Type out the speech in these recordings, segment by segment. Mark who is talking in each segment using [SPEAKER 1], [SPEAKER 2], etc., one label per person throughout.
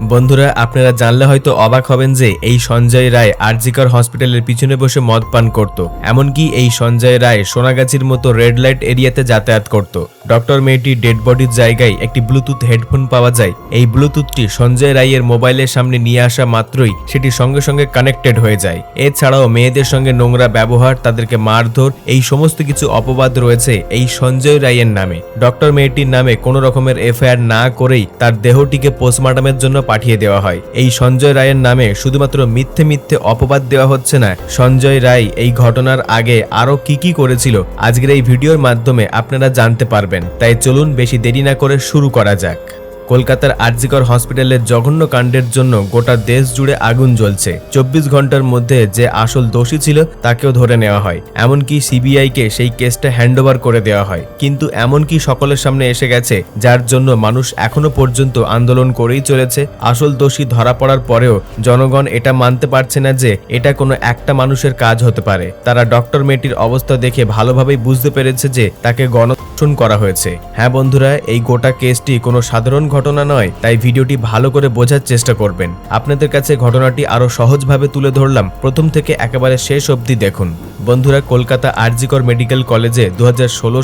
[SPEAKER 1] বন্ধুরা, আপনারা জানলে হয়তো অবাক হবেন যে এই সঞ্জয় রায় আরজিকর হসপিটালের পিছনে বসে মদ পান করত। এমনকি এই সঞ্জয় রায় সোনাগাছির মতো রেড লাইট এরিয়াতে যাতায়াত করত। ডক্টর মেয়েটির ডেড বডির জায়গায় একটি ব্লুটুথ হেডফোন পাওয়া যায়। এই ব্লুটুথটি সঞ্জয় রায়ের মোবাইলের সামনে নিয়ে আসা মাত্রই সেটি সঙ্গে সঙ্গে কানেক্টেড হয়ে যায়। এছাড়াও মেয়েদের সঙ্গে নোংরা ব্যবহার, তাদেরকে মারধর, এই সমস্ত কিছু অপবাদ রয়েছে এই সঞ্জয় রায়ের নামে। ডক্টর মেয়েটির নামে কোনো রকমের এফআইআর না করেই তার দেহটিকে পোস্টমর্টমের জন্য পাঠিয়ে দেওয়া হয়। এই সঞ্জয় রায়ের নামে শুধুমাত্র মিথ্যে মিথ্যে অপবাদ দেওয়া হচ্ছে না। সঞ্জয় রায় এই ঘটনার আগে আরও কি কি করেছিল আজকের এই ভিডিওর মাধ্যমে আপনারা জানতে পারবেন। তাই চলুন বেশি দেরি না করে শুরু করা যাক। কলকাতার আরজিকর হসপিটালের জঘন্য কাণ্ডের জন্য গোটা দেশ জুড়ে আগুন জ্বলছে। চব্বিশ ঘণ্টার মধ্যে যে আসল দোষী ছিল, তাকেও ধরে নেওয়া হয়। এমনকি সিবিআইকে সেই কেসটা হ্যান্ডওভার করে দেওয়া হয়। কিন্তু এমনকি সকলের সামনে এসে গেছে, যার জন্য মানুষ এখনও পর্যন্ত আন্দোলন করেই চলেছে। আসল দোষী ধরা পড়ার পরেও জনগণ এটা মানতে পারছে না যে, এটা কোনো একটা মানুষের কাজ হতে পারে। তারা ডক্টর মেয়েটির অবস্থা দেখে ভালোভাবেই বুঝতে পেরেছে যে, তাকে গণধর্ষণ করা হয়েছে। হ্যাঁ বন্ধুরা, এই গোটা কেসটি কোনো সাধারণ ঘটনা নয়, তাই ভিডিওটি ভালো করে বোঝার চেষ্টা করবেন। আপনাদের কাছে ঘটনাটি আরও সহজভাবে তুলে ধরলাম। প্রথম থেকে একেবারে শেষ অবধি দেখুন। বন্ধুরা, কলকাতা আরজিকর মেডিকেল কলেজে দু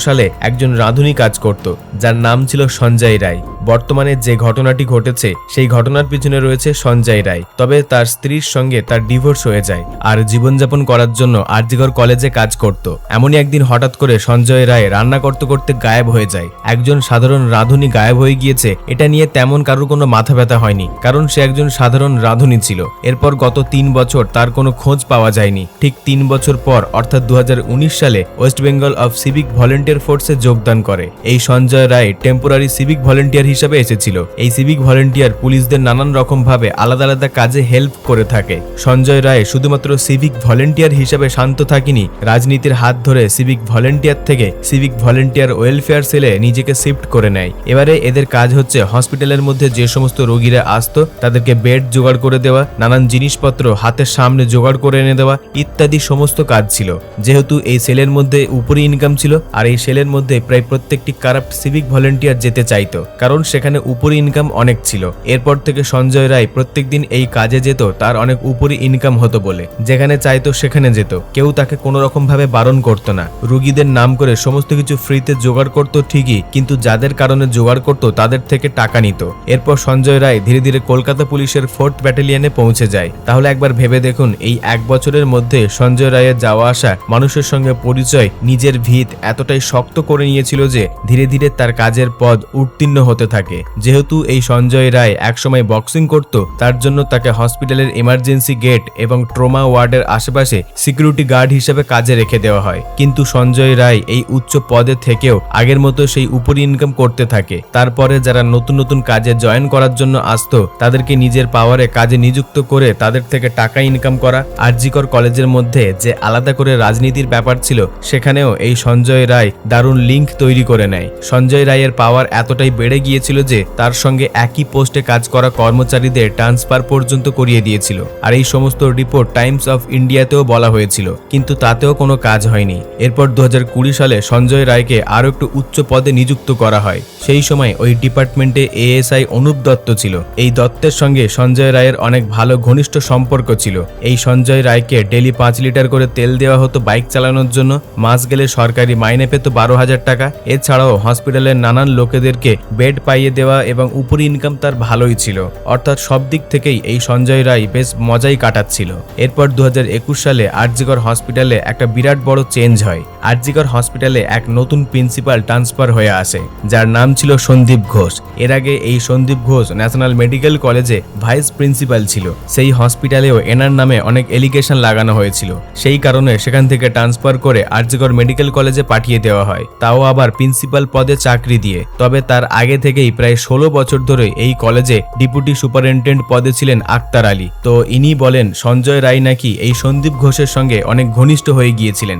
[SPEAKER 1] সালে একজন রাঁধুনি কাজ করত, যার নাম ছিল সঞ্জয় রায়। বর্তমানে যে ঘটনাটি ঘটেছে, সেই ঘটনার পিছনে রয়েছে সঞ্জয় রায়। তবে তার স্ত্রীর সঙ্গে তার ডিভোর্স হয়ে যায় আর জীবনযাপন করার জন্য আরজিকর কলেজে কাজ করত। এমনই একদিন হঠাৎ করে সঞ্জয় রায় রান্না করতে করতে গায়েব হয়ে যায়। একজন সাধারণ রাঁধুনি গায়েব হয়ে গিয়েছে এটা নিয়ে তেমন কারোর কোনো মাথা ব্যথা হয়নি, কারণ সে একজন সাধারণ রাঁধুনি ছিল। এরপর গত তিন বছর তার কোনো খোঁজ পাওয়া যায়নি। ঠিক তিন বছর পর, অর্থাৎ দু হাজার উনিশ সালে, West Bengal of civic volunteer ফোর্সে যোগদান করে। এই Sanjay Roy temporary civic volunteer হিসেবে এসেছিল। এই সিভিক ভলেন্টিয়ার পুলিশদের নানান রকম ভাবে আলাদা আলাদা কাজে হেল্প করে থাকে। সঞ্জয় রায় শুধুমাত্র সিভিক ভলেন্টিয়ার হিসেবে শান্ত থাকেনি, রাজনীতির হাত ধরে সিভিক ভলেন্টিয়ার থেকে সিভিক ভলেন্টিয়ার ওয়েলফেয়ার সেলে নিজেকে শিফট করে নেয়। এবারে এদের কাজ হচ্ছে হসপিটালের মধ্যে যে সমস্ত রোগীরা আসতো, তাদেরকে বেড জোগাড় করে দেওয়া, নানান জিনিসপত্র হাতের সামনে জোগাড় করে এনে দেওয়া ইত্যাদি সমস্ত কাজ ছিল। যেহেতু এই সেলের মধ্যে উপরি ইনকাম ছিল, আর এই সেলের মধ্যে প্রায় প্রত্যেকটি কারাপ্ট সিভিক ভলেন্টিয়ার যেতে চাইতো, কারণ সেখানে উপরি ইনকাম অনেক ছিল। এরপর থেকে সঞ্জয় রায় প্রত্যেকদিন এই কাজে যেত, তার অনেক উপরি ইনকাম হতো বলে। যেখানে চাইতো সেখানে যেত। কেউ তাকে কোনো রকম ভাবে বারণ করতো না। রুগীদের নাম করে সমস্ত কিছু ফ্রিতে জোগাড় করতো ঠিকই, কিন্তু যাদের কারণে জোগাড় করতো, তাদের থেকে টাকা নিত। এরপর সঞ্জয় রায় ধীরে ধীরে কলকাতা পুলিশের ফোর্থ ব্যাটালিয়নে পৌঁছে যায়। তাহলে একবার ভেবে দেখুন, এই এক বছরের মধ্যে সঞ্জয় রায়ের যাওয়া আসা মানুষের সঙ্গে পরিচয় নিজের ভিত এতটাই শক্ত করে নিয়েছিল যে ধীরে ধীরে তার কাজের পদ উত্তীর্ণ হতে থাকে। যেহেতু এই সঞ্জয় রায় একসময় বক্সিং করত, তার জন্য তাকে হসপিটালের ইমার্জেন্সি গেট এবং ট্রোমা ওয়ার্ডের আশেপাশে সিকিউরিটি গার্ড হিসেবে কাজে রেখে দেওয়া হয়। কিন্তু সঞ্জয় রায় এই উচ্চ পদে থেকেও আগের মতো সেই উপরি ইনকাম করতে থাকে। তারপরে যারা নতুন নতুন নতুন কাজে জয়েন করার জন্য আসতো। তাদেরকে নিজের পাওয়ারে কাজে নিযুক্ত করে তাদের থেকে টাকা ইনকাম করা, আরজিকর কলেজের মধ্যে যে আলাদা করে রাজনীতির ব্যাপার ছিল, সেখানেও এই সঞ্জয় রায় দারুণ লিঙ্ক তৈরি করে নেয়। সঞ্জয় রায়ের পাওয়ার এতটাই বেড়ে গিয়েছিল যে তার সঙ্গে একই পোস্টে কাজ করা কর্মচারীদের ট্রান্সফার পর্যন্ত করিয়ে দিয়েছিল। আর এই সমস্ত রিপোর্ট টাইমস অফ ইন্ডিয়াতেও বলা হয়েছিল। কিন্তু তাতেও কোনো কাজ হয়নি। এরপর দু হাজার কুড়ি সালে সঞ্জয় রায়কে আরও একটু উচ্চ পদে নিযুক্ত করা হয়। সেই সময় ওই ডিপার্টমেন্টে এএসআই অনুপ দত্ত ছিল। এই দত্তের সঙ্গে সঞ্জয় রায়ের অনেক ভালো ঘনিষ্ঠ সম্পর্ক ছিল। এই সঞ্জয় রায়কে ডেলি পাঁচ লিটার করে তেল দেওয়া হতো বাইক চালানোর জন্য। মাস গেলে সরকারি মাইনে পেত বারো হাজার টাকা। এছাড়াও হসপিটালের নানান লোকেদেরকে বেড পাইয়ে দেওয়া এবং উপরি ইনকাম তার ভালোই ছিল। অর্থাৎ সব দিক থেকেই এই সঞ্জয় রায় বেশ মজাই কাটাচ্ছিল। এরপর দু হাজার একুশ সালে আরজিকর হসপিটালে একটা বিরাট বড় চেঞ্জ হয়। আরজিকর হসপিটালে এক নতুন প্রিন্সিপাল ট্রান্সফার হয়ে আসে, যার নাম ছিল সন্দীপ ঘোষ। এর আগে এই সন্দীপ ঘোষ ন্যাশনাল মেডিকেল কলেজে ভাইস প্রিন্সিপাল ছিল। সেই হসপিটালেও এনার নামে অনেক এলিগেশন লাগানো হয়েছিল। সেই কারণে সেখান থেকে ট্রান্সফার করে আরজিকর মেডিকেল কলেজে পাঠিয়ে দেওয়া হয়। তাও আবার প্রিন্সিপাল পদে চাকরি দিয়ে। তবে তার আগে থেকেই প্রায় ষোলো বছর ধরে এই কলেজে ডিপুটি সুপারিনটেন্ডেন্ট পদে ছিলেন আক্তার আলী। তো ইনি বলেন, সঞ্জয় রায় নাকি এই সন্দীপ ঘোষের সঙ্গে অনেক ঘনিষ্ঠ হয়ে গিয়েছিলেন।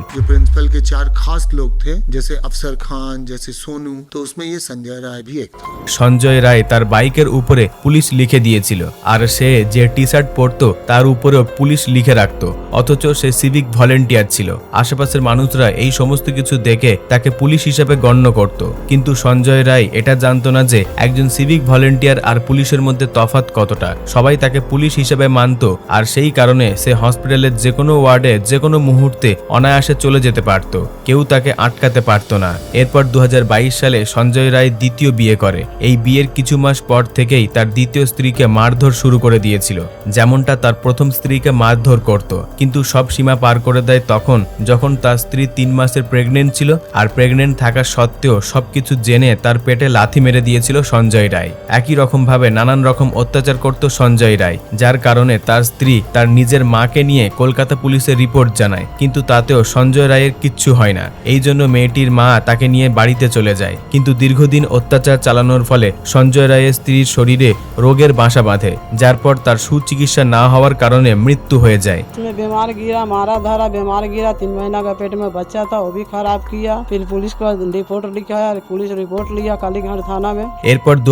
[SPEAKER 2] चार खास लोग थे जैसे अफसर खान जैसे सोनू तो उसमें ये संजय राय भी एक था
[SPEAKER 1] সঞ্জয় রায় তার বাইকের উপরে পুলিশ লিখে দিয়েছিল আর সে যে টি শার্ট পরতো তার উপরেও পুলিশ লিখে রাখতো অথচ সে সিভিক ভলেন্টিয়ার ছিল আশেপাশের মানুষরা এই সমস্ত কিছু দেখে তাকে পুলিশ হিসেবে গণ্য করত কিন্তু সঞ্জয় রায় এটা জানতো না যে একজন সিভিক ভলেন্টিয়ার আর পুলিশের মধ্যে তফাৎ কতটা সবাই তাকে পুলিশ হিসেবে মানত আর সেই কারণে সে হসপিটালের যে কোনো ওয়ার্ডে যে কোনো মুহূর্তে অনায়াসে চলে যেতে পারত কেউ তাকে আটকাতে পারত না। এরপর দু হাজার বাইশ সালে সঞ্জয় রায় দ্বিতীয় বিয়ে করে। এই বিয়ের কিছু মাস পর থেকেই তার দ্বিতীয় স্ত্রীকে মারধর শুরু করে দিয়েছিল। যেমনটা তার প্রথম স্ত্রীকে মারধর করত। কিন্তু সব সীমা পার করে দেয় তখন, যখন তার স্ত্রী তিন মাসের প্রেগনেন্ট ছিল আর প্রেগনেন্ট থাকা সত্ত্বেও সবকিছু জেনে তার পেটে লাথি মেরে দিয়েছিল সঞ্জয় রায়। একই রকম ভাবে নানান রকম অত্যাচার করত সঞ্জয় রায়, যার কারণে তার স্ত্রী তার নিজের মাকে নিয়ে কলকাতা পুলিশে রিপোর্ট জানায়। কিন্তু তাতেও সঞ্জয় রায়ের কিচ্ছু হয় না এই জন্য মেয়েটির মা তাকে নিয়ে বাড়িতে চলে যায় কিন্তু দীর্ঘদিন অত্যাচার চালানোর ফলে সঞ্জয় রায়ের স্ত্রীর শরীরে রোগের বাসা বাঁধে যার পর তার সুচিকিৎসা না হওয়ার কারণে মৃত্যু হয়ে যায়
[SPEAKER 3] में बीमार गिरा मारा धारा बीमार गिरा तीन महीना का पेट में बच्चा था वो भी खराब किया फिर पुलिस को रिपोर्ट लिखाया पुलिस रिपोर्ट लिया कालीगढ़ थाना में
[SPEAKER 1] এরপর দু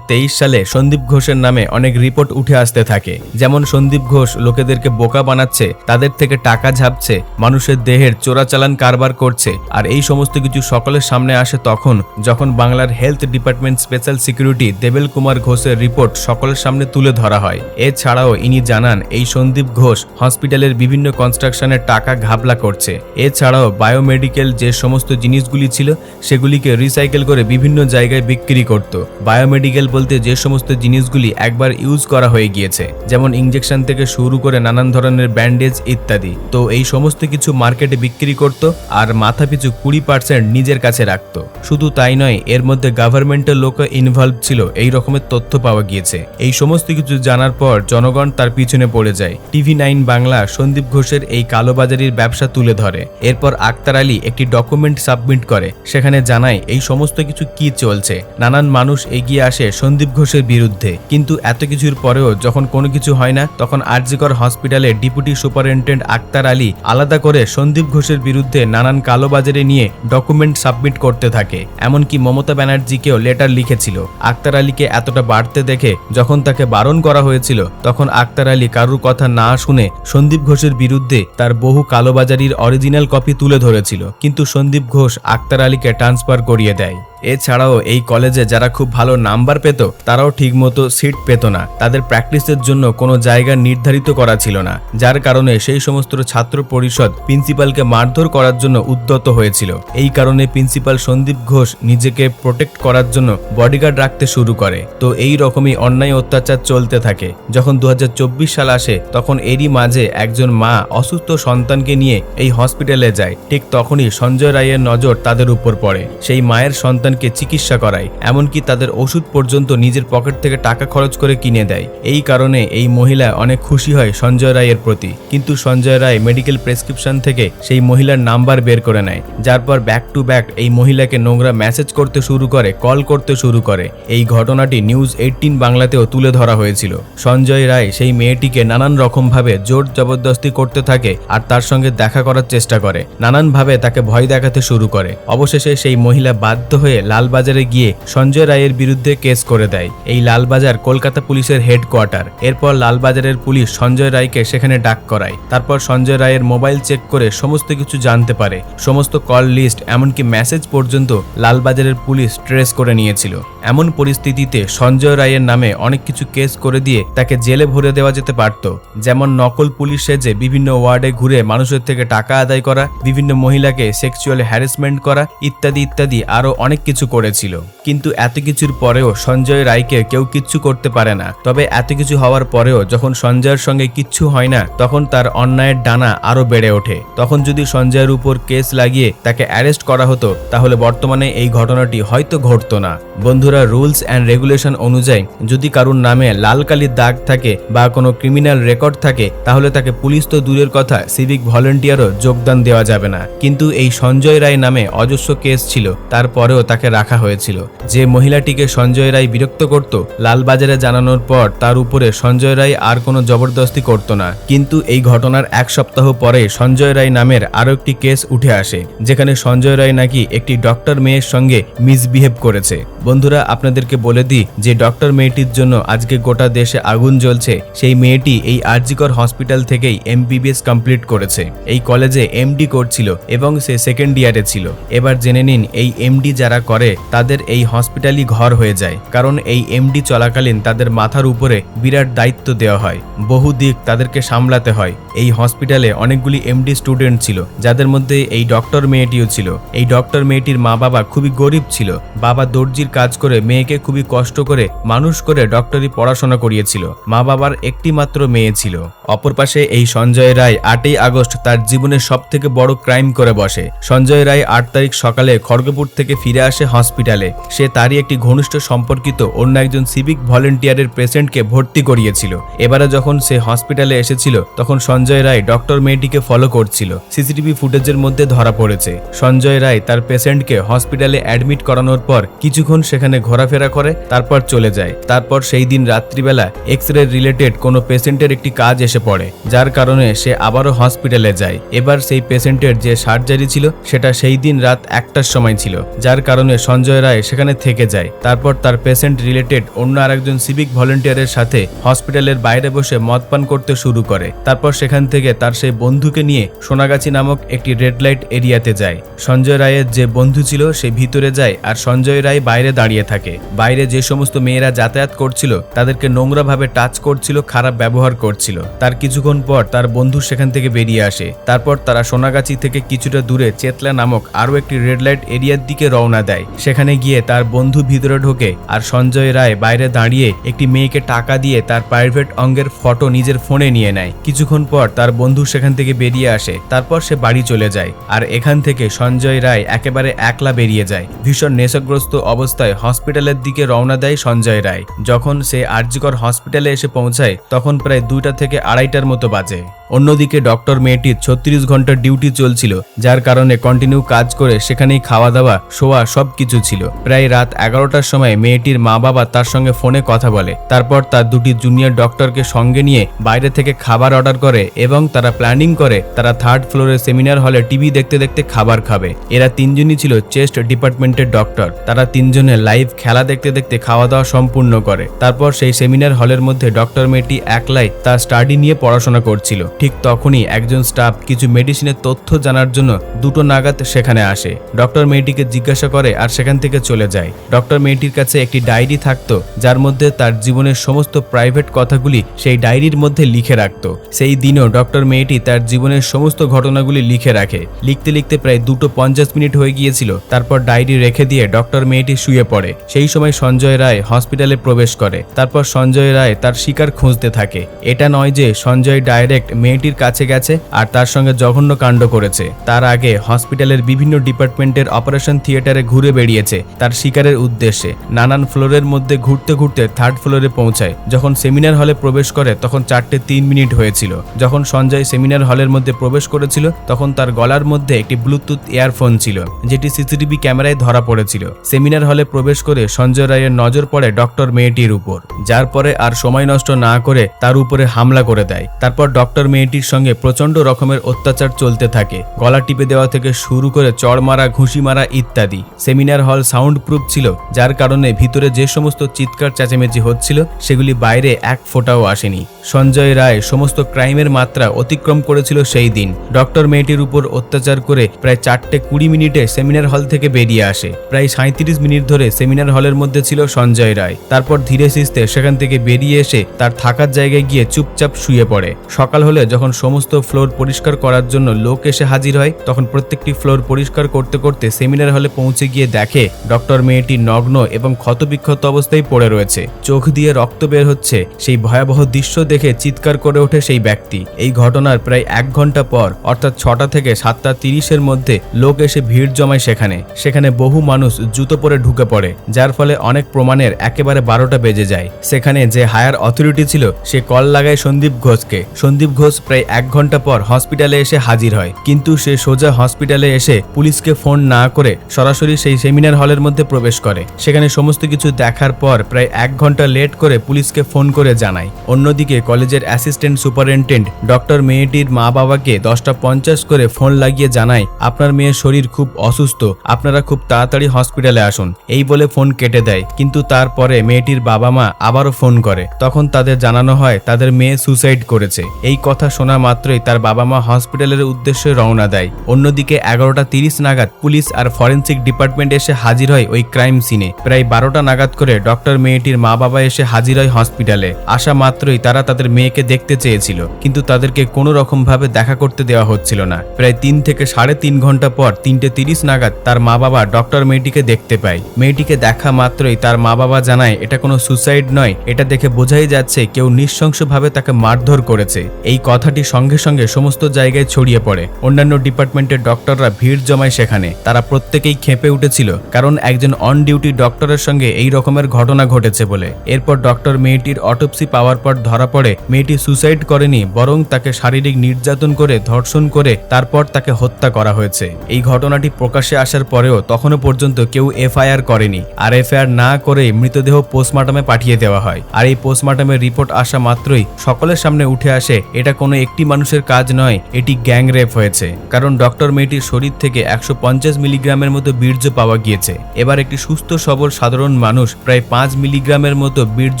[SPEAKER 1] সালে সন্দীপ ঘোষের নামে অনেক রিপোর্ট উঠে আসতে থাকে যেমন সন্দীপ ঘোষ লোকেদেরকে বোকা বানাচ্ছে তাদের থেকে টাকা ঝাপছে মানুষের দেহের চোরাচালান কারবার করছে। আর এই সমস্ত কিছু সকলের সামনে আসে তখন, যখন বাংলার health department special security Debal Kumar ঘোষের রিপোর্ট সকলের সামনে তুলে ধরা হয়। এছাড়াও ইনি জানান, এই সন্দীপ ঘোষ হসপিটালের বিভিন্ন কনস্ট্রাকশনের টাকা ঘাবলা করছে। এছাড়াও বায়োমেডিক্যাল যে সমস্ত জিনিসগুলি ছিল, সেগুলিকে রিসাইকেল করে বিভিন্ন জায়গায় বিক্রি করত। বায়োমেডিক্যাল বলতে যে সমস্ত জিনিসগুলি একবার ইউজ করা হয়ে গিয়েছে, যেমন ইঞ্জেকশন থেকে শুরু করে নানান ধরনের ব্যান্ডেজ ইত্যাদি। তো এই সমস্ত কিছু মার্কেটে বিক্রি করত, আর মাথাপিছু কুড়ি পার্সেন্ট নিজের কাছে রাখত। শুধু তাই নয়, এর মধ্যে গভর্নমেন্টের লোক ইনভলভ ছিল, এই রকমের তথ্য পাওয়া গিয়েছে। এই সমস্ত কিছু জানার পর জনগণ তার পিছনে পড়ে যায়। টিভি নাইন বাংলা সন্দীপ ঘোষের এই কালোবাজারির ব্যবসা তুলে ধরে। এরপর আক্তার আলী একটি ডকুমেন্ট সাবমিট করে, সেখানে জানায়, এই সমস্ত কিছু কি চলছে? নানান মানুষ এগিয়ে আসে সন্দীপ ঘোষের বিরুদ্ধে। কিন্তু এত কিছুর পরেও যখন কোনো কিছু হয় না, তখন আরজিকর হসপিটালে ডিপুটি সুপারিনটেন্ডেন্ট আক্তার আলী আলাদা করে সন্দীপ ঘোষের বিরুদ্ধে নানান কালোবাজারি নিয়ে ডকুমেন্ট সাবমিট করতে থাকে। এমনকি মমতা ব্যানার্জিকেও লেটার লিখেছিল। আক্তার আলীকে এতটা বাড়তে দেখে যখন তাকে বারণ করা হয়েছিল, তখন আক্তার আলী কারুর কথা না শুনে সন্দীপ ঘোষের বিরুদ্ধে তার বহু কালোবাজারির অরিজিনাল কপি তুলে ধরেছিল। কিন্তু সন্দীপ ঘোষ আক্তার আলীকে ট্রান্সফার করিয়ে দেয়। এছাড়াও এই কলেজে যারা খুব ভালো নাম্বার পেত, তারাও ঠিকমতো সিট পেত না। তাদের প্র্যাকটিসের জন্য কোনো জায়গা নির্ধারিত করা ছিল না, যার কারণে সেই সমস্ত ছাত্র পরিষদ প্রিন্সিপালকে মারধর করার জন্য উদ্যত হয়েছিল। এই কারণে প্রিন্সিপাল সন্দীপ ঘোষ নিজেকে প্রোটেক্ট করার জন্য বডিগার্ড রাখতে শুরু করে। তো এই রকমই অন্যায় অত্যাচার চলতে থাকে। যখন দু হাজার চব্বিশ সাল আসে, তখন এরই মাঝে একজন মা অসুস্থ সন্তানকে নিয়ে এই হসপিটালে যায়। ঠিক তখনই সঞ্জয় রায়ের নজর তাদের উপর পড়ে। সেই মায়ের সন্তানকে চিকিৎসা করায়, এমনকি তাদের ওষুধ পর্যন্ত নিজের পকেট থেকে টাকা খরচ করে কিনে দেয়। এই কারণে এই মহিলা অনেক খুশি হয় সঞ্জয় রায়ের প্রতি। কিন্তু সঞ্জয় রায় মেডিকেল প্রেসক্রিপশন থেকে সেই মহিলার নাম্বার বের করে নেয়। যার পর ব্যাক টু ব্যাক এই মহিলাকে নোংরা মেসেজ করতে শুরু করে কল করতে শুরু করে। এই ঘটনাটি নিউজ এইটিন বাংলাতেও তুলে ধরা হয়েছিল। সঞ্জয় রায় সেই মেয়েটিকে নানান রকমভাবে জোর জবরদস্তি করতে থাকে আর তার সঙ্গে দেখা করার চেষ্টা করে। নানানভাবে তাকে ভয় দেখাতে শুরু করে। অবশেষে সেই মহিলা বাধ্য হয়ে লালবাজারে গিয়ে সঞ্জয় রায়ের বিরুদ্ধে কেস করে দেয়। এই লালবাজার কলকাতা পুলিশের হেডকোয়ার্টার। এরপর লালবাজারের পুলিশ সঞ্জয় রায়কে সেখানে ডাক করায়। তারপর সঞ্জয় রায়ের মোবাইল চেক করে সমস্ত কিছু জানতে পারে। সমস্ত কল লিস্ট, এমনকি মেসেজ পর্যন্ত লালবাজারের পুলিশ ট্রেস করে নিয়েছিল। এমন পরিস্থিতিতে সঞ্জয় রায়ের নামে অনেক কিছু কেস করে দিয়ে তাকে জেলে ভরে দেওয়া যেতে পারত। যেমন নকল পুলিশ সেজে বিভিন্ন ওয়ার্ডে ঘুরে মানুষের থেকে টাকা আদায় করা, বিভিন্ন মহিলাকে সেক্সুয়াল হ্যারাসমেন্ট করা, ইত্যাদি ইত্যাদি আরও অনেক কিছু করেছিল, কিন্তু এত কিছুর পরেও সঞ্জয় রায়কে কেউ কিচ্ছু করতে পারে না। তবে এত কিছু হওয়ার পরেও যখন সঞ্জয়ের সঙ্গে কিচ্ছু হয় না, তখন তার অন্যায়ের ডানা আরও বেড়ে ওঠে। তখন যদি সঞ্জয়ের উপর কেস লাগিয়ে তাকে অ্যারেস্ট করা হতো, তাহলে বর্তমানে এই ঘটনাটি হয়তো ঘটতো না। বন্ধুরা, রুলস অ্যান্ড রেগুলেশন অনুযায়ী যদি কারুর নামে লাল কালির দাগ থাকে বা কোনো ক্রিমিনাল রেকর্ড থাকে, তাহলে তাকে পুলিশ তো দূরের কথা, সিভিক ভলেন্টিয়ারও যোগদান দেওয়া যাবে না। কিন্তু এই সঞ্জয় রায় নামে অজস্র কেস ছিল, তারপরেও তাকে রাখা হয়েছিল। যে মহিলাটিকে সঞ্জয় রায় বিরক্ত করত, লালবাজারে জানানোর পর তার উপরে সঞ্জয় রায় আর কোনো জবরদস্তি করত না। কিন্তু এই ঘটনার এক সপ্তাহ পরে সঞ্জয় রায় নামের আরও একটি কেস উঠে আসে, যেখানে সঞ্জয় রায় নাকি একটি ডক্টর মেয়ের সঙ্গে মিসবিহেভ করেছে। বন্ধুরা, আপনাদেরকে বলে দিই, যে ডক্টর মেয়েটির জন্য আজকে গোটা দেশে আগুন জ্বলছে, সেই মেয়েটি এই আরজিকর হসপিটাল থেকেই এমবিবিএস কমপ্লিট করেছে। এই কলেজে এমডি করছিল এবং সে সেকেন্ড ইয়ারে ছিল। এবার জেনে নিন, এই এমডি যারা করে, তাদের এই হসপিটালই ঘর হয়ে যায়। কারণ এই এমডি চলাকালীন তাদের মাথার উপরে বিরাট দায়িত্ব দেওয়া হয়। বহু দিক তাদেরকে সামলাতে হয়। এই হসপিটালে অনেকগুলি এমডি স্টুডেন্ট ছিল, যাদের মধ্যে এই ডক্টর মেয়েটিও ছিল। এই ডক্টর মেয়েটির মা বাবা খুবই গরিব ছিল। বাবা দর্জির কাজ করে মেয়েকে খুবই কষ্ট করে মানুষ করে ডক্টরি পড়াশোনা করিয়েছিল। মা বাবার একটি মাত্র মেয়ে ছিল। অপর পাশে এই সঞ্জয় রায় আটই আগস্ট তার জীবনের সব থেকে বড় ক্রাইম করে বসে। সঞ্জয় রায় আট তারিখ সকালে খড়গপুর থেকে ফিরে আসে হসপিটালে। সে তারই একটি ঘনিষ্ঠ সম্পর্কিত অন্য একজন সিভিক ভলেন্টিয়ারের পেশেন্টকে ভর্তি করিয়েছিল। এবারে যখন সে হসপিটালে এসেছিল, তখন সঞ্জয় রায় ডক্টর মেয়েটিকে ফলো করছিল। সিসিটিভি ফুটেজের মধ্যে ধরা পড়েছে। সঞ্জয় রায় তার পেশেন্টকে হসপিটালে অ্যাডমিট করানোর পর কিছুক্ষণ সেখানে ঘোরাফেরা করে, তারপর চলে যায়। তারপর সেই দিন রাত্রিবেলা এক্স রে রিলেটেড কোনো পেশেন্টের একটি কাজ এসে পড়ে, যার কারণে সে আবারও হসপিটালে যায়। এবার সেই পেশেন্টের যে সার্জারি ছিল, সেটা সেই দিন রাত একটার সময় ছিল, যার কারণে সঞ্জয় রায় সেখানে থেকে যায়। তারপর তার পেশেন্ট রিলেটেড অন্য আরেকজন সিভিক ভলেন্টিয়ারের সাথে হসপিটালের বাইরে বসে মদ পান করতে শুরু করে। তারপর সেখান থেকে তার সেই বন্ধুকে নিয়ে সোনাগাছি নামক একটি রেড লাইট এরিয়াতে যায়। সঞ্জয় রায়ের যে বন্ধু ছিল সে ভিতরে যায় আর সঞ্জয় রায় বাইরে দাঁড়িয়ে থাকে। বাইরে যে সমস্ত মেয়েরা যাতায়াত করছিল, তাদেরকে নোংরাভাবে টাচ করছিল, খারাপ ব্যবহার করছিল। তার কিছুক্ষণ পর তার বন্ধু সেখান থেকে বেরিয়ে আসে। তারপর তারা সোনাগাছি থেকে কিছুটা দূরে চেতলা নামক আরও একটি রেড লাইট এরিয়ার দিকে রওনা দেয়। সেখানে গিয়ে তার বন্ধু ভিতরে ঢোকে আর সঞ্জয় রায় বাইরে দাঁড়িয়ে একটি মেয়েকে টাকা দিয়ে তার প্রাইভেট অঙ্গের ফটো নিজের ফোনে নিয়ে নেয়। কিছুক্ষণ পর তার বন্ধু সেখান থেকে বেরিয়ে আসে, তারপর সে বাড়ি চলে যায় আর এখান থেকে সঞ্জয় রায় একেবারে একলা বেরিয়ে যায়। ভীষণ নেশাগ্রস্ত অবস্থায় হসপিটালের দিকে রওনা দেয় সঞ্জয় রায়। যখন সে আরজিকর হসপিটালে এসে পৌঁছায়, তখন প্রায় দুইটা থেকে আড়াইটার মতো বাজে। অন্যদিকে ডক্টর মেয়েটির ছত্রিশ ঘণ্টার ডিউটি চলছিল, যার কারণে কন্টিনিউ কাজ করে সেখানেই খাওয়া দাওয়া শোয়া সব কিছু ছিল। প্রায় রাত এগারোটার সময় মেয়েটির মা বাবা তার সঙ্গে ফোনে কথা বলে। তারপর তার দুটি জুনিয়র ডক্টরকে সঙ্গে নিয়ে বাইরে থেকে খাবার অর্ডার করে এবং তারা প্ল্যানিং করে তারা থার্ড ফ্লোরে সেমিনার হলে টিভি দেখতে দেখতে খাবার খাবে। এরা তিনজনই ছিল চেস্ট ডিপার্টমেন্টের ডক্টর তারা তিনজনে লাইভ খেলা দেখতে দেখতে খাওয়া দাওয়া সম্পূর্ণ করে। তারপর সেই সেমিনার হলের মধ্যে ডক্টর মেয়েটি একলাই তার স্টাডি নিয়ে পড়াশোনা করছিল। ঠিক তখনই একজন স্টাফ কিছু মেডিসিনের তথ্য জানার জন্য দুটো নাগাদ সেখানে আসে। ডক্টর মেয়েটিকে জিজ্ঞাসা করে আর সেখান থেকে চলে যায়। ডক্টর মেয়েটির কাছে একটি ডায়েরি থাকতো, যার মধ্যে তার জীবনের সমস্ত প্রাইভেট কথাগুলি সেই ডায়েরির মধ্যে লিখে রাখতো। সেই দিনও ডক্টর মেয়েটি তার জীবনের সমস্ত ঘটনাগুলি লিখে রাখে। লিখতে লিখতে প্রায় দুটো পঞ্চাশ মিনিট হয়ে গিয়েছিল। তারপর ডায়েরি রেখে দিয়ে ডক্টর মেয়েটি শুয়ে পড়ে। সেই সময় সঞ্জয় রায় হসপিটালে প্রবেশ করে। তারপর সঞ্জয় রায় তার শিকার খুঁজতে থাকে। এটা নয় যে সঞ্জয় ডাইরেক্ট মেয়েটির কাছে গেছে আর তার সঙ্গে জঘন্য কাণ্ড করেছে। তার আগে হসপিটালের বিভিন্ন ডিপার্টমেন্টের অপারেশন থিয়েটারে ঘুরে বেরিয়েছে তার শিকারের উদ্দেশ্যে। নানান ফ্লোরের মধ্যে ঘুরতে ঘুরতে থার্ড ফ্লোরে পৌঁছায়। যখন সেমিনার হলে প্রবেশ করে তখন চারটে তিন মিনিট হয়েছিল। যখন সঞ্জয় সেমিনার হলের মধ্যে প্রবেশ করেছিল তখন তার গলার মধ্যে একটি ব্লুটুথ ইয়ারফোন ছিল, যেটি সিসিটিভি ক্যামেরায় ধরা পড়েছিল। সেমিনার হলে প্রবেশ করে সঞ্জয় রায়ের নজর পড়ে ডক্টর মেয়েটির উপর, যার পরে আর সময় নষ্ট না করে তার উপরে হামলা করে দেয়। তারপর ডক্টর মেয়েটির সঙ্গে প্রচণ্ড রকমের অত্যাচার চলতে থাকে। গলা টিপে দেওয়া থেকে শুরু করে চড় মারা, ঘুষি মারা ইত্যাদি। সেমিনার হল সাউন্ড প্রুফ ছিল, যার কারণে ভিতরে যে সমস্ত চিৎকার চেঁচামেচি হচ্ছিল, সেগুলি বাইরে এক ফোঁটাও আসেনি। সঞ্জয় রায় সমস্ত ক্রাইমের মাত্রা অতিক্রম করেছিল সেই দিন। ডক্টর মেয়েটির উপর অত্যাচার করে প্রায় চারটে কুড়ি মিনিটে সেমিনার হল থেকে বেরিয়ে আসে। প্রায় সাঁত্রিশ মিনিট ধরে সেমিনার হলের মধ্যে ছিল সঞ্জয় রায়। তারপর ধীরে সিস্তে সেখান থেকে বেরিয়ে এসে তার থাকার জায়গায় গিয়ে চুপচাপ শুয়ে পড়ে। সকাল হলে যখন সমস্ত ফ্লোর পরিষ্কার করার জন্য লোক এসে হাজির হয়, তখন প্রত্যেকটি ফ্লোর পরিষ্কার করতে করতে সেমিনার হলে পৌঁছে গিয়ে দেখে ডক্টর মেয়েটি নগ্ন এবং ক্ষতবিক্ষত অবস্থায় পড়ে রয়েছে। চোখ দিয়ে রক্ত বের হচ্ছে, সেই ভয়াবহ দৃশ্য দেখে চিৎকার করে ওঠে সেই ব্যক্তি। এই ঘটনার প্রায় এক ঘণ্টা পর, অর্থাৎ ছটা থেকে সাতটা তিরিশের মধ্যে লোক এসে ভিড় জমায় সেখানে। সেখানে বহু মানুষ জুতো পরে ঢুকে পড়ে, যার ফলে অনেক প্রমাণের একেবারে বারোটা বেজে যায়। সেখানে যে হায়ার অথরিটি ছিল, সে কল লাগায় সন্দীপ ঘোষকে। সন্দীপ ঘোষ প্রায় এক ঘণ্টা পর হসপিটালে এসে হাজির হয়। কিন্তু সে সোজা হসপিটালে এসে পুলিশকে ফোন না করে সরাসরি সেই সেমিনার হলের মধ্যে প্রবেশ করে। সেখানে সমস্ত কিছু দেখার পর প্রায় এক ঘণ্টা লেট করে পুলিশকে ফোন করে জানায়। অন্যদিকে কলেজের অ্যাসিস্ট্যান্ট সুপারিনটেন্ডেন্ট ডক্টর মেয়েটির মা বাবাকে দশটা পঞ্চাশ করে ফোন লাগিয়ে জানায়, আপনার মেয়ের শরীর খুব অসুস্থ, আপনারা খুব তাড়াতাড়ি হসপিটালে আসুন। এই বলে ফোন কেটে দেয়। কিন্তু তারপরে মেয়েটির বাবা মা আবারও ফোন করে। তখন তাদের জানানো হয় তাদের মেয়ে সুসাইড করেছে। এই কথা শোনা মাত্রই তার বাবা মা হসপিটালের উদ্দেশ্যে রওনা দেয়। অন্যদিকে এগারোটা তিরিশ নাগাদ পুলিশ আর ফরেন্সিক ডিপার্টমেন্ট এসে হাজির হয় ওই ক্রাইম সিনে। প্রায় বারোটা নাগাদ করে ডক্টর মেয়েটির মা বাবা এসে হাজির হয় হসপিটালে। আসা মাত্রই তারা তাদের মেয়েকে দেখতে চেয়েছিল, কিন্তু তাদেরকে কোনো রকম ভাবে দেখা করতে দেওয়া হচ্ছিল না। প্রায় তিন থেকে সাড়ে তিন ঘণ্টা পর তিনটে তিরিশ নাগাদ তার মা বাবা ডক্টর মেয়েটিকে দেখতে পায়। মেয়েটিকে দেখা মাত্রই তার মা বাবা জানায়, এটা কোনো সুসাইড নয়, এটা দেখে বোঝাই যাচ্ছে কেউ নৃশংসভাবে তাকে মারধর করেছে। এই কথাটি সঙ্গে সঙ্গে সমস্ত জায়গায় ছড়িয়ে পড়ে। অন্যান্য ডিপার্টমেন্টের ডক্টররা ভিড় জমায় সেখানে। তারা প্রত্যেকেই খেপে উঠেছিল, কারণ একজন অন ডিউটি ডক্টরের সঙ্গে এই রকমের ঘটনা ঘটেছে বলে। এরপর ডক্টর মেয়েটির অটোপসি পাওয়ার পর ধরা পড়ে, মেয়েটি সুসাইড করেনি, বরং তাকে শারীরিক নির্যাতন করে, ধর্ষণ করে, তারপর তাকে হত্যা করা হয়েছে। এই ঘটনাটি প্রকাশ্যে আসার পরেও তখনও পর্যন্ত কেউ এফআইআর করেনি। আর এফআইআর না করে মৃতদেহ পোস্টমার্টমে পাঠিয়ে দেওয়া হয়। আর এই পোস্টমর্টমের রিপোর্ট আসা মাত্রই সকলের সামনে উঠে আসে, এটা কোনো একটি মানুষের কাজ নয়, এটি গ্যাং রেপ হয়েছে। কারণ ডক্টর মেয়েটির শরীর থেকে একশো পঞ্চাশ মিলিগ্রামের মতো বীর্য পাওয়া গিয়েছে। এবার একটি সুস্থ, সবল, সাধারণ মানুষ প্রায় পাঁচ মিলিগ্রামের মতো বীর্য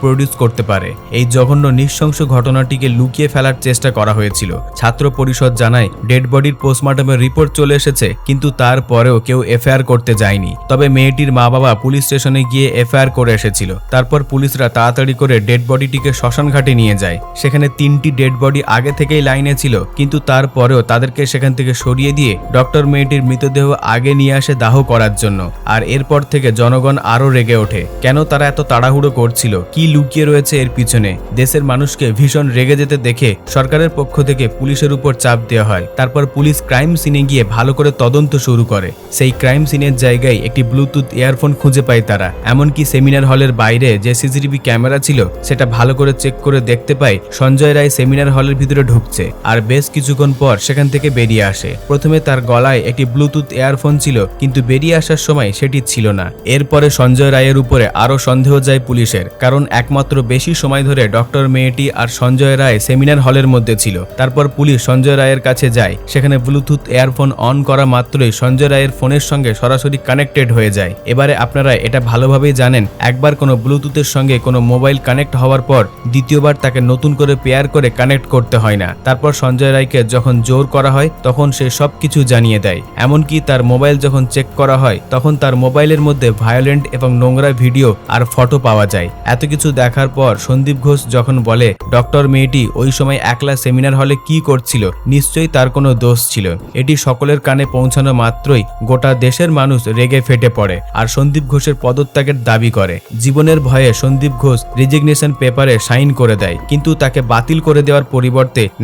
[SPEAKER 1] প্রডিউস করতে পারে। এই জঘন্য, নৃশংস ঘটনাটিকে লুকিয়ে ফেলার চেষ্টা করা হয়েছিল। ছাত্র পরিষদ জানায়, ডেড বডির পোস্টমর্টমের রিপোর্ট চলে এসেছে, কিন্তু তারপরেও কেউ এফআইআর করতে যায়নি। তবে মেয়েটির মা বাবা পুলিশ স্টেশনে গিয়ে এফআইআর করে এসেছিল। তারপর পুলিশরা তাড়াতাড়ি করে ডেড বডিটিকে শ্মশান ঘাটে নিয়ে যায়। সেখানে তিনটি ডেড বডি আগে থেকেই লাইনে ছিল, কিন্তু তারপরেও তাদেরকে সেখান থেকে সরিয়ে দিয়ে ডক্টর মেয়েটির মৃতদেহ আগে নিয়ে আসে দাহ করার জন্য। আর এরপর থেকে জনগণ আরও রেগে ওঠে। কেন তারা এত তাড়াহুড়ো করছিল? কি লুকিয়ে রয়েছে এর পিছনে? দেশের মানুষকে ভীষণ রেগে যেতে দেখে সরকারের পক্ষ থেকে পুলিশের উপর চাপ দেওয়া হয়। তারপর পুলিশ ক্রাইম সিনে গিয়ে ভালো করে তদন্ত শুরু করে। সেই ক্রাইম সিনের জায়গায় একটি ব্লুটুথ ইয়ারফোন খুঁজে পায় তারা। এমনকি সেমিনার হলের বাইরে যে সিসিটিভি ক্যামেরা ছিল, সেটা ভালো করে চেক করে দেখতে পায় সঞ্জয় রায় সেমিনার হলের ভিতরে ঢুকছে আর বেশ কিছুক্ষণ পর সেখান থেকে বেরিয়ে আসে। প্রথমে তার গলায় একটি ব্লুটুথ এয়ারফোন ছিল, কিন্তু বেরিয়ে আসার সময় সেটি ছিল না। এরপরে সঞ্জয় রায়ের উপরে আরও সন্দেহ যায় পুলিশের, কারণ একমাত্র বেশি সময় ধরে ডক্টর মেয়েটি আর সঞ্জয় রায় সেমিনার হলের মধ্যে ছিল। তারপর পুলিশ সঞ্জয় রায়ের কাছে যায়। সেখানে ব্লুটুথ এয়ারফোন অন করা মাত্রই সঞ্জয় রায়ের ফোনের সঙ্গে সরাসরি কানেক্টেড হয়ে যায়। এবারে আপনারা এটা ভালোভাবেই জানেন, একবার কোনো ব্লুটুথের সঙ্গে কোনো মোবাইল কানেক্ট হওয়ার পর দ্বিতীয়বার তাকে নতুন করে পেয়ার করে কানেক্ট করতে হয় না। তারপর সঞ্জয় রায়কে যখন জোর করা হয়, তখন সে সব কিছু জানিয়ে দেয়। এমনকি তার মোবাইল যখন চেক করা হয়, তখন তার মোবাইলের মধ্যে ভায়োলেন্ট এবং নোংরা ভিডিও আর ফটো পাওয়া যায়। এত কিছু দেখার পর সন্দীপ ঘোষ যখন বলে, ডক্টর মেয়েটি ওই সময় একলা সেমিনার হলে কি করছিল? নিশ্চয়ই তার কোনো দোষ ছিল। এটি সকলের কানে পৌঁছানো মাত্রই গোটা দেশের মানুষ রেগে ফেটে পড়ে। আর সন্দীপ ঘোষের পদত্যাগের দাবি করে। জীবনের ভয়ে সন্দীপ ঘোষ রিজিগনেশন পেপারে সাইন করে দেয়, কিন্তু তাকে বাতিল করে দেওয়ার পরিবর্তে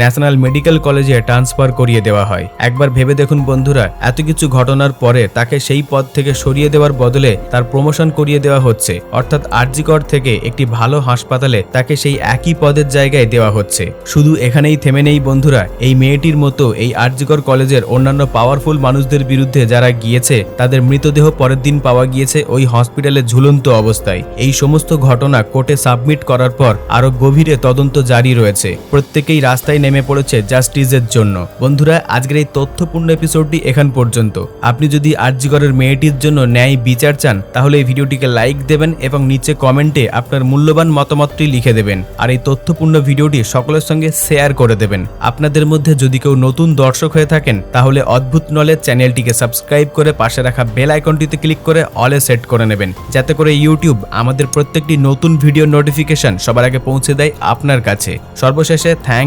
[SPEAKER 1] ন্যাশনাল মেডিকেল কলেজে ট্রান্সফার করিয়ে দেওয়া হয়। একবার ভেবে দেখুন বন্ধুরা, এত কিছু ঘটনার পরে তাকে সেই পদ থেকে সরিয়ে দেওয়ার বদলে তার প্রমোশন করিয়ে দেওয়া হচ্ছে। অর্থাৎ আরজিকর থেকে একটি ভালো হাসপাতালে তাকে সেই একই পদের জায়গায় দেওয়া হচ্ছে। শুধু এখানেই থেমে নেই বন্ধুরা, এই মেয়েটির মতো এই আরজিকর কলেজের অন্যান্য পাওয়ারফুল মানুষদের বিরুদ্ধে যারা গিয়েছে, তাদের মৃতদেহ পরের দিন পাওয়া গিয়েছে ওই হসপিটালে ঝুলন্ত অবস্থায়। এই সমস্ত ঘটনা কোর্টে সাবমিট করার পর আরও গভীরে তদন্ত জারি রয়েছে। প্রত্যেকেই রাস্তায় নেমে পড়েছে জাস্টিসের জন্য। বন্ধুরা, আজকের এই তথ্যপূর্ণ এপিসোডটি এখান পর্যন্ত। আপনি যদি আরজিগরের মেয়েটির জন্য ন্যায় বিচার চান, তাহলে এই ভিডিওটিকে লাইক দেবেন এবং নিচে কমেন্টে আপনার মূল্যবান মতামতটি লিখে দেবেন। আর এই তথ্যপূর্ণ ভিডিওটি সকলের সঙ্গে শেয়ার করে দেবেন। আপনাদের মধ্যে যদি কেউ নতুন দর্শক হয়ে থাকেন, তাহলে অদ্ভুত নলেজ চ্যানেলটিকে সাবস্ক্রাইব করে পাশে রাখা বেল আইকনটিতে ক্লিক করে অলে সেট করে নেবেন। যাতে করে ইউটিউব আমাদের প্রত্যেকটি নতুন ভিডিও নোটিফিকেশন সবার আগে পৌঁছে দেয় আপনার কাছে। সর্বশেষে